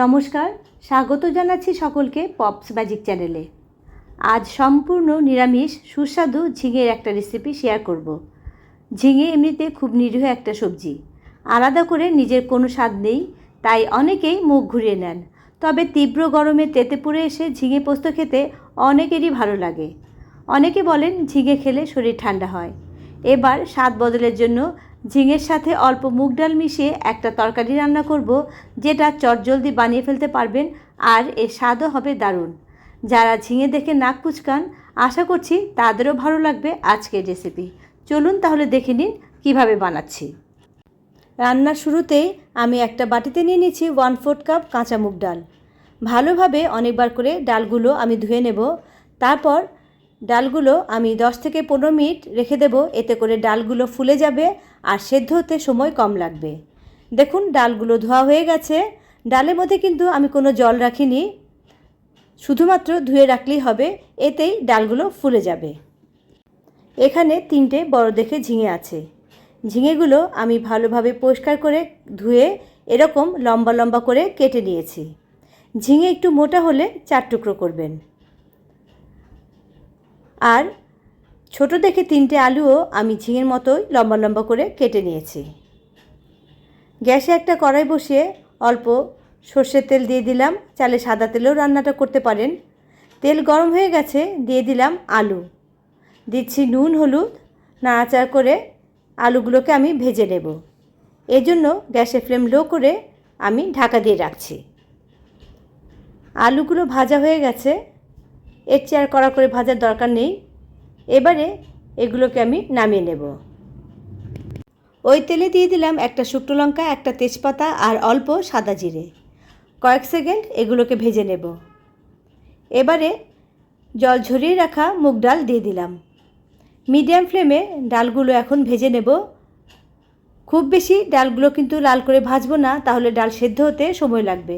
নমস্কার, স্বাগত জানাচ্ছি সকলকে পপস ম্যাজিক চ্যানেলে আজ সম্পূর্ণ নিরামিষ, সুস্বাদু ঝিঙের একটা রেসিপি শেয়ার করব। ঝিঙে এমনিতে খুব নিরীহ একটা সবজি। আলাদা করে নিজের কোনো স্বাদ নেই, তাই অনেকেই মুখ ঘুরিয়ে নেন। তবে তীব্র গরমে তেতে পুড়ে এসে ঝিঙে পোস্ত খেতে অনেকেরই ভালো লাগে। অনেকে বলেন ঝিঙে খেলে শরীর ঠান্ডা হয়। এবার স্বাদ বদলের জন্য ঝিঙের সাথে অল্প মুগ ডাল মিশিয়ে একটা তরকারি রান্না করব, যেটা চটজলদি বানিয়ে ফেলতে পারবেন আর এর স্বাদও হবে দারুণ। যারা ঝিঙে দেখে নাক কুচকান, আশা করছি তাদেরও ভালো লাগবে আজকের রেসিপি। চলুন তাহলে দেখে নিন কীভাবে বানাচ্ছি। রান্নার শুরুতেই আমি একটা বাটিতে নিয়ে নিচ্ছি ওয়ান ফোর্থ কাপ কাঁচা মুগ ডাল। ভালোভাবে অনেকবার করে ডালগুলো আমি ধুয়ে নেব। তারপর ডালগুলো আমি 10 থেকে পনেরো মিনিট রেখে দেব, এতে করে ডালগুলো ফুলে যাবে আর সেদ্ধ হতে সময় কম লাগবে। দেখুন, ডালগুলো ধোয়া হয়ে গেছে। ডালের মধ্যে কিন্তু আমি কোনো জল রাখিনি, শুধুমাত্র ধুয়ে রাখলেই হবে, এতেই ডালগুলো ফুলে যাবে। এখানে তিনটে বড় দেখে ঝিঙে আছে। ঝিঙেগুলো আমি ভালোভাবে পরিষ্কার করে ধুয়ে এরকম লম্বা লম্বা করে কেটে নিয়েছি। ঝিঙে একটু মোটা হলে চার টুকরো করবেন। আর ছোট দেখে তিনটে আলুও আমি ঝিঙের মতোই লম্বা লম্বা করে কেটে নিয়েছি। গ্যাসে একটা কড়াই বসিয়ে অল্প সর্ষের তেল দিয়ে দিলাম। চালে সাদা তেলেও রান্নাটা করতে পারেন। তেল গরম হয়ে গেছে, দিয়ে দিলাম আলু। দিচ্ছি নুন, হলুদ। নাড়াচাড়া করে আলুগুলোকে আমি ভেজে নেব। এজন্য গ্যাসের ফ্লেম লো করে আমি ঢাকা দিয়ে রাখছি। আলুগুলো ভাজা হয়ে গেছে। এর চেয়ে আর কড়া করে ভাজার দরকার নেই। এবারে এগুলোকে আমি নামিয়ে নেব। ওই তেলে দিয়ে দিলাম একটা শুকনো লঙ্কা, একটা তেজপাতা আর অল্প সাদা জিরে। কয়েক সেকেন্ড এগুলোকে ভেজে নেব। এবারে জল ঝরিয়ে রাখা মুগ ডাল দিয়ে দিলাম। মিডিয়াম ফ্লেমে ডালগুলো এখন ভেজে নেব। খুব বেশি ডালগুলো কিন্তু লাল করে ভাজবো না, তাহলে ডাল সেদ্ধ হতে সময় লাগবে।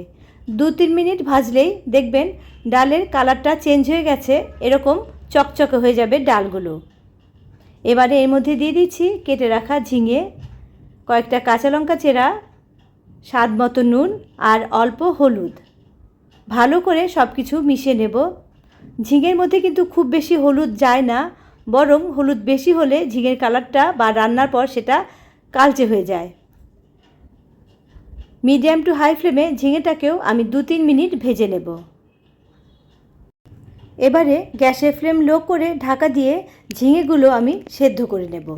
দু তিন মিনিট ভাজলেই দেখবেন ডালের কালারটা চেঞ্জ হয়ে গেছে, এরকম চকচকে হয়ে যাবে ডালগুলো। এবারে এর মধ্যে দিয়ে দিচ্ছি কেটে রাখা ঝিঙে, কয়েকটা কাঁচা লঙ্কা চেরা, স্বাদ মতো নুন আর অল্প হলুদ। ভালো করে সব কিছু মিশিয়ে নেব। ঝিঙের মধ্যে কিন্তু খুব বেশি হলুদ যায় না, বরং হলুদ বেশি হলে ঝিঙের কালারটা বা রান্নার পর সেটা কালচে হয়ে যায়। মিডিয়াম টু হাই ফ্লেমে ঝিঙেটাকেও আমি দু তিন মিনিট ভেজে নেব। এবারে গ্যাসের ফ্লেম লো করে ঢাকা দিয়ে ঝিঙেগুলো আমি সেদ্ধ করে নেব।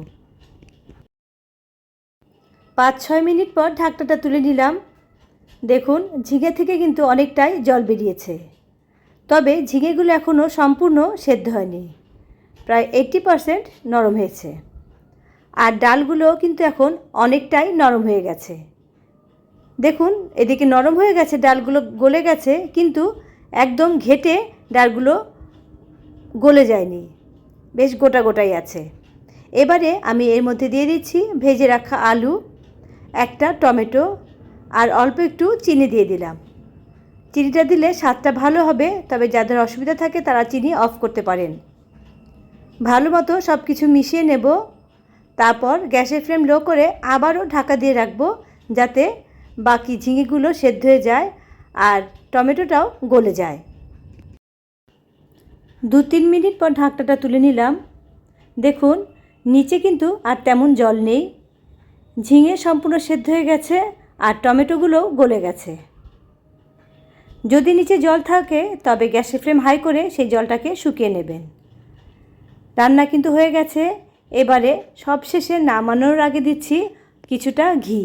পাঁচ ছয় মিনিট পর ঢাকটাটা তুলে নিলাম। দেখুন, ঝিঙে থেকে কিন্তু অনেকটাই জল বেরিয়েছে। তবে ঝিঙেগুলো এখনও সম্পূর্ণ সেদ্ধ হয়নি। প্রায় এইট্টি পারসেন্ট নরম হয়েছে। আর ডালগুলো কিন্তু এখন অনেকটাই নরম হয়ে গেছে। দেখুন, এদিকে নরম হয়ে গেছে, ডালগুলো গলে গেছে, কিন্তু একদম ঘেটে ডালগুলো গলে যায়নি। বেশ গোটা গোটাই আছে। এবারে আমি এর মধ্যে দিয়ে দিচ্ছি ভেজে রাখা আলু, একটা টমেটো, আর অল্প একটু চিনি দিয়ে দিলাম। চিনিটা দিলে স্বাদটা ভালো হবে, তবে যাদের অসুবিধা থাকে তারা চিনি অফ করতে পারেন। ভালো মতো সব কিছু মিশিয়ে নেব। তারপর গ্যাসের ফ্লেম লো করে আবারও ঢাকা দিয়ে রাখব, যাতে বাকি ঝিঙেগুলো সেদ্ধ হয়ে যায় আর টমেটোটাও গলে যায়। দু তিন মিনিট পর ঢাকটাটা তুলে নিলাম। দেখুন, নিচে কিন্তু আর তেমন জল নেই। ঝিঙে সম্পূর্ণ সেদ্ধ হয়ে গেছে আর টমেটোগুলোও গলে গেছে। যদি নিচে জল থাকে, তবে গ্যাসের ফ্লেম হাই করে সেই জলটাকে শুকিয়ে নেবেন। রান্না কিন্তু হয়ে গেছে। এবারে সবশেষে নামানোর আগে দিচ্ছি কিছুটা ঘি।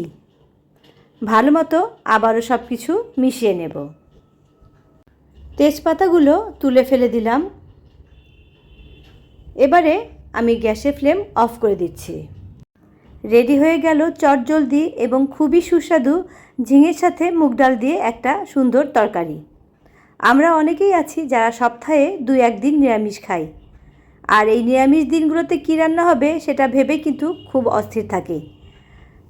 ভালো মতো আবারও সব কিছু মিশিয়ে নেব। তেজপাতাগুলো তুলে ফেলে দিলাম। এবারে আমি গ্যাসের ফ্লেম অফ করে দিচ্ছি। রেডি হয়ে গেল চটজলদি এবং খুবই সুস্বাদু ঝিঙের সাথে মুগ ডাল দিয়ে একটা সুন্দর তরকারি। আমরা অনেকেই আছি যারা সপ্তাহে দু একদিন নিরামিষ খাই। আর এই নিরামিষ দিনগুলোতে কী রান্না হবে সেটা ভেবে কিন্তু খুব অস্থির থাকে।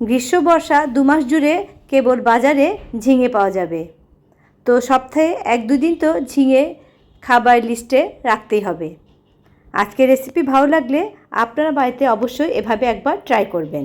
গ্রীষ্ম বর্ষা দু মাস জুড়ে কেবল বাজারে ঝিঙে পাওয়া যাবে। তো সপ্তাহে এক দুদিন তো ঝিঙে খাবার লিস্টে রাখতেই হবে। আজকের রেসিপি ভালো লাগলে আপনারা বাড়িতে অবশ্যই এভাবে একবার ট্রাই করবেন।